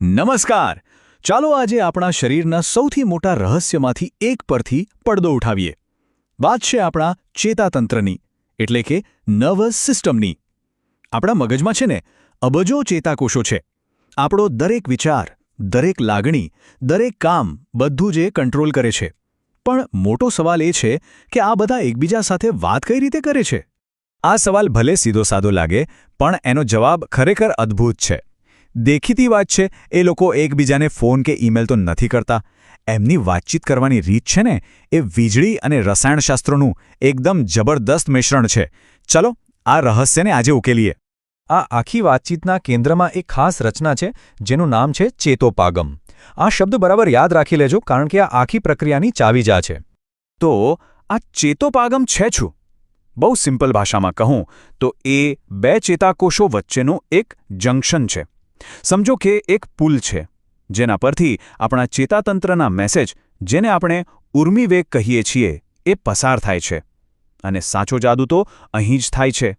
નમસ્કાર. ચાલો આજે આપણા શરીરના સૌથી મોટા રહસ્યમાંથી એક પરથી પડદો ઉઠાવીએ. વાત છે આપણા ચેતાતંત્રની, એટલે કે નર્વસ સિસ્ટમની. આપણા મગજમાં છે ને, અબજો ચેતાકોષો છે. આપણો દરેક વિચાર, દરેક લાગણી, દરેક કામ બધું જ એ કંટ્રોલ કરે છે. પણ મોટો સવાલ એ છે કે આ બધા એકબીજા સાથે વાત કઈ રીતે કરે છે? આ સવાલ ભલે સીધો સાદો લાગે, પણ એનો જવાબ ખરેખર અદ્ભુત છે. દેખીતી વાત છે, એ લોકો એકબીજાને ફોન કે ઈમેલ તો નથી કરતા. એમની વાતચીત કરવાની રીત છે ને, એ વીજળી અને રસાયણશાસ્ત્રોનું એકદમ જબરદસ્ત મિશ્રણ છે. ચલો, આ રહસ્યને આજે ઉકેલીએ. આ આખી વાતચીતના કેન્દ્રમાં એક ખાસ રચના છે, જેનું નામ છે ચેતોપાગમ. આ શબ્દ બરાબર યાદ રાખી લેજો, કારણ કે આ આખી પ્રક્રિયાની ચાવીજા છે. તો, આ ચેતોપાગમ છે છું? બહુ સિમ્પલ ભાષામાં કહું, તો એ બે ચેતાકોષો વચ્ચેનું એક જંક્શન છે. સમજો કે એક પુલ છે, જેના પરથી આપણા ચેતાતંત્રના મેસેજ, જેને આપણે ઉર્મિવેગ કહીએ છીએ, એ પસાર થાય છે. અને સાચો જાદુ તો અહીં જ થાય છે.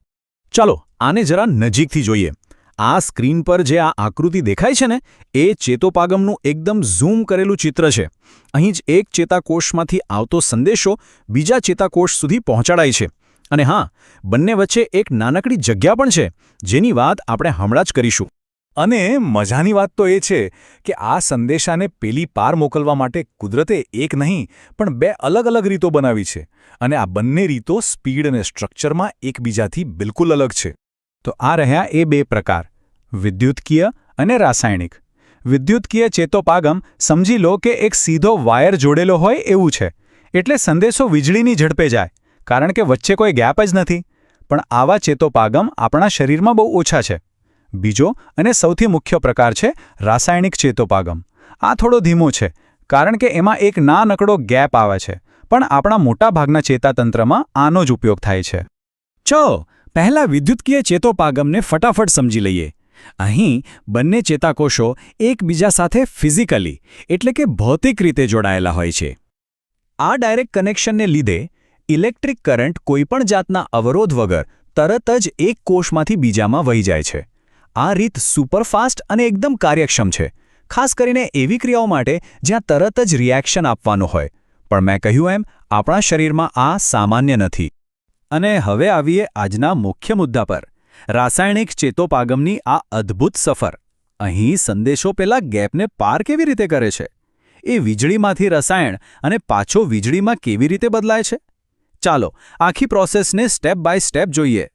ચાલો, આને જરા નજીકથી જોઈએ. આ સ્ક્રીન પર જે આ આકૃતિ દેખાય છે ને, એ ચેતોપાગમનું એકદમ ઝૂમ કરેલું ચિત્ર છે. અહીં જ એક ચેતાકોષમાંથી આવતો સંદેશો બીજા ચેતાકોષ સુધી પહોંચાડાય છે. અને હા, બંને વચ્ચે એક નાનકડી જગ્યા પણ છે, જેની વાત આપણે હમણાં જ કરીશું. અને મજાની વાત તો એ છે કે આ સંદેશાને પેલી પાર મોકલવા માટે કુદરતે એક નહીં, પણ બે અલગ અલગ રીતો બનાવી છે અને આ બંને રીતો સ્પીડ અને સ્ટ્રક્ચરમાં એકબીજાથી બિલકુલ અલગ છે. તો આ રહ્યા એ બે પ્રકાર, વિદ્યુતકીય અને રાસાયણિક. વિદ્યુતકીય ચેતોપાગમ સમજી લો કે એક સીધો વાયર જોડેલો હોય એવું છે, એટલે સંદેશો વીજળીની ઝડપે જાય, કારણ કે વચ્ચે કોઈ ગેપ જ નથી. પણ આવા ચેતોપાગમ આપણા શરીરમાં બહુ ઓછા છે. બીજો અને સૌથી મુખ્ય પ્રકાર છે રાસાયણિક ચેતોપાગમ. આ થોડો ધીમો છે, કારણ કે એમાં એક નાનકડો ગેપ આવે છે, પણ આપણા મોટાભાગના ચેતાતંત્રમાં આનો જ ઉપયોગ થાય છે. ચ પહેલા વિદ્યુતકીય ચેતોપાગમને ફટાફટ સમજી લઈએ. અહીં બંને ચેતાકોષો એકબીજા સાથે ફિઝિકલી, એટલે કે ભૌતિક રીતે જોડાયેલા હોય છે. આ ડાયરેક્ટ કનેક્શનને લીધે ઇલેક્ટ્રિક કરંટ કોઈપણ જાતના અવરોધ વગર તરત જ એક કોષમાંથી બીજામાં વહી જાય છે. આ રીત સુપરફાસ્ટ અને એકદમ કાર્યક્ષમ છે. ખાસ કરીને એવી ક્રિયાઓ માટે જ્યાં તરત જ રિએક્શન આપવાનું હોય. પણ મેં કહ્યું એમ, આપણા શરીરમાં આ સામાન્ય નથી. અને હવે આવીએ આજના મુખ્ય મુદ્દા પર. રાસાયણિક ચેતોપાગમની આ અદ્ભુત સફર. અહીં સંદેશો પેલા ગેપને પાર કેવી રીતે કરે છે? એ વીજળીમાંથી રસાયણ અને પાછો વીજળીમાં કેવી રીતે બદલાય છે? ચાલો, આખી પ્રોસેસને સ્ટેપ બાય સ્ટેપ જોઈએ.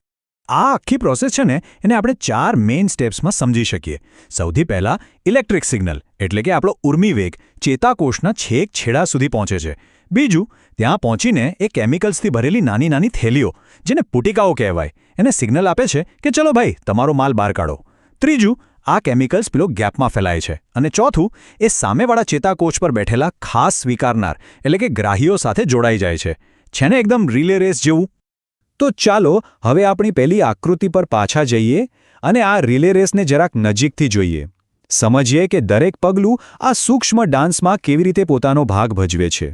આ આખી પ્રોસેસ છે ને, એને આપણે ચાર મેઇન સ્ટેપ્સમાં સમજી શકીએ. સૌથી પહેલાં ઇલેક્ટ્રિક સિગ્નલ એટલે કે આપણો ઉર્મિવેગ ચેતાકોષના છેક છેડા સુધી પહોંચે છે. બીજું, ત્યાં પહોંચીને એ કેમિકલ્સથી ભરેલી નાની નાની થેલીઓ, જેને પુટિકાઓ કહેવાય, એને સિગ્નલ આપે છે કે ચલો ભાઈ, તમારો માલ બહાર કાઢો. ત્રીજું, આ કેમિકલ્સ પેલો ગેપમાં ફેલાય છે. અને ચોથું, એ સામેવાળા ચેતાકોષ પર બેઠેલા ખાસ સ્વીકારનાર, એટલે કે ગ્રાહીઓ સાથે જોડાઈ જાય છે. છે એકદમ રિલે રેસ જેવું? તો ચાલો હવે આપણી પહેલી આકૃતિ પર પાછા જઈએ અને આ રિલે રેસને જરાક નજીકથી જોઈએ. સમજીએ કે દરેક પગલું આ સૂક્ષ્મ ડાન્સમાં કેવી રીતે પોતાનો ભાગ ભજવે છે.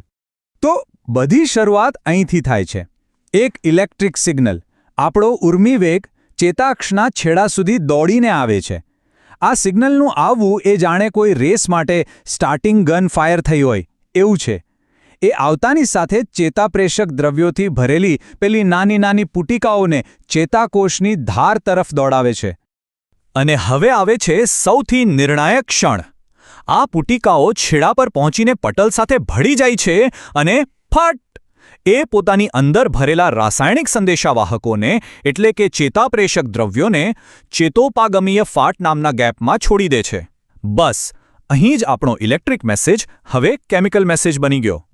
તો બધી શરૂઆત અહીંથી થાય છે. એક ઇલેક્ટ્રિક સિગ્નલ, આપણો ઉર્મિવેગ ચેતાક્ષના છેડા સુધી દોડીને આવે છે. આ સિગ્નલનું આવવું એ જાણે કોઈ રેસ માટે સ્ટાર્ટિંગ ગન ફાયર થઈ હોય, એવું છે. એ આવતાની સાથે ચેતાપ્રેષક દ્રવ્યોથી ભરેલી પેલી નાની નાની પુટિકાઓને ચેતાકોષની ધાર તરફ દોડાવે છે. અને હવે આવે છે સૌથી નિર્ણાયક ક્ષણ. આ પુટિકાઓ છેડા પર પહોંચીને પટલ સાથે ભળી જાય છે અને ફટ! એ પોતાની અંદર ભરેલા રાસાયણિક સંદેશાવાહકોને, એટલે કે ચેતાપ્રેષક દ્રવ્યોને, ચેતોપાગમીય ફાટ નામના ગેપમાં છોડી દે છે. બસ, અહીં જ આપણો ઇલેક્ટ્રિક મેસેજ, હવે કેમિકલ મેસેજ બની ગયો.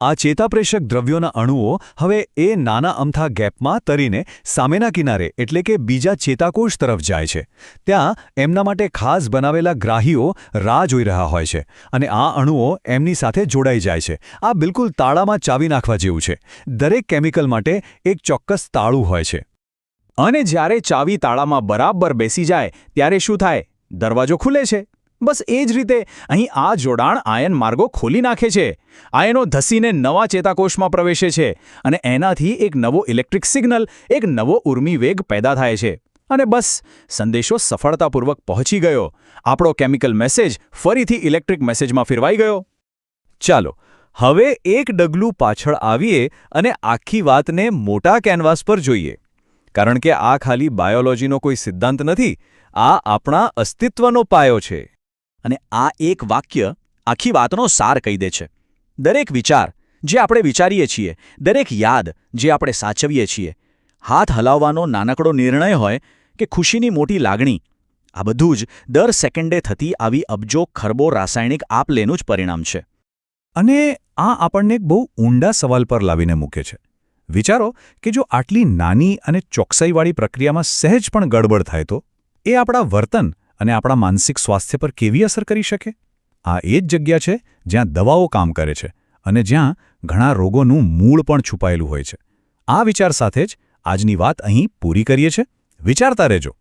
આ ચેતાપ્રેષક દ્રવ્યોના અણુઓ હવે એ નાના અમથા ગેપમાં તરીને સામેના કિનારે એટલે કે બીજા ચેતાકોષ તરફ જાય છે. ત્યાં એમના માટે ખાસ બનાવેલા ગ્રાહીઓ રાહ જોઈ રહ્યા હોય છે અને આ અણુઓ એમની સાથે જોડાઈ જાય છે. આ બિલકુલ તાળામાં ચાવી નાખવા જેવું છે. દરેક કેમિકલ માટે એક ચોક્કસ તાળું હોય છે. અને જ્યારે ચાવી તાળામાં બરાબર બેસી જાય, ત્યારે શું થાય? દરવાજો ખુલે છે. બસ એ જ રીતે, અહીં આ જોડાણ આયન માર્ગો ખોલી નાખે છે. આયનો ધસીને નવા ચેતાકોષમાં પ્રવેશે છે અને એનાથી એક નવો ઇલેક્ટ્રિક સિગ્નલ, એક નવો ઉર્મી વેગ પેદા થાય છે. અને બસ, સંદેશો સફળતાપૂર્વક પહોંચી ગયો. આપણો કેમિકલ મેસેજ ફરીથી ઇલેક્ટ્રિક મેસેજમાં ફેરવાઈ ગયો. ચાલો, હવે એક ડગલું પાછળ આવીએ અને આખી વાતને મોટા કેનવાસ પર જોઈએ. કારણ કે આ ખાલી બાયોલોજીનો કોઈ સિદ્ધાંત નથી, આ આપણા અસ્તિત્વનો પાયો છે. અને આ એક વાક્ય આખી વાતનો સાર કહી દે છે. દરેક વિચાર જે આપણે વિચારીએ છીએ, દરેક યાદ જે આપણે સાચવીએ છીએ, હાથ હલાવવાનો નાનકડો નિર્ણય હોય કે ખુશીની મોટી લાગણી, આ બધું જ દર સેકન્ડે થતી આવી અબજો ખરબો રાસાયણિક આપલેનું જ પરિણામ છે. અને આ આપણને એક બહુ ઊંડા સવાલ પર લાવીને મૂકે છે. વિચારો કે જો આટલી નાની અને ચોકસાઈવાળી પ્રક્રિયામાં સહેજ પણ ગડબડ થાય તો, એ આપણા વર્તન અને આપણા માનસિક સ્વાસ્થ્ય પર કેવી અસર કરી શકે? આ એ જ જગ્યા છે જ્યાં દવાઓ કામ કરે છે અને જ્યાં ઘણા રોગોનું મૂળ પણ છુપાયેલું હોય છે. આ વિચાર સાથે જ આજની વાત અહીં પૂરી કરીએ છે વિચારતા રહેજો.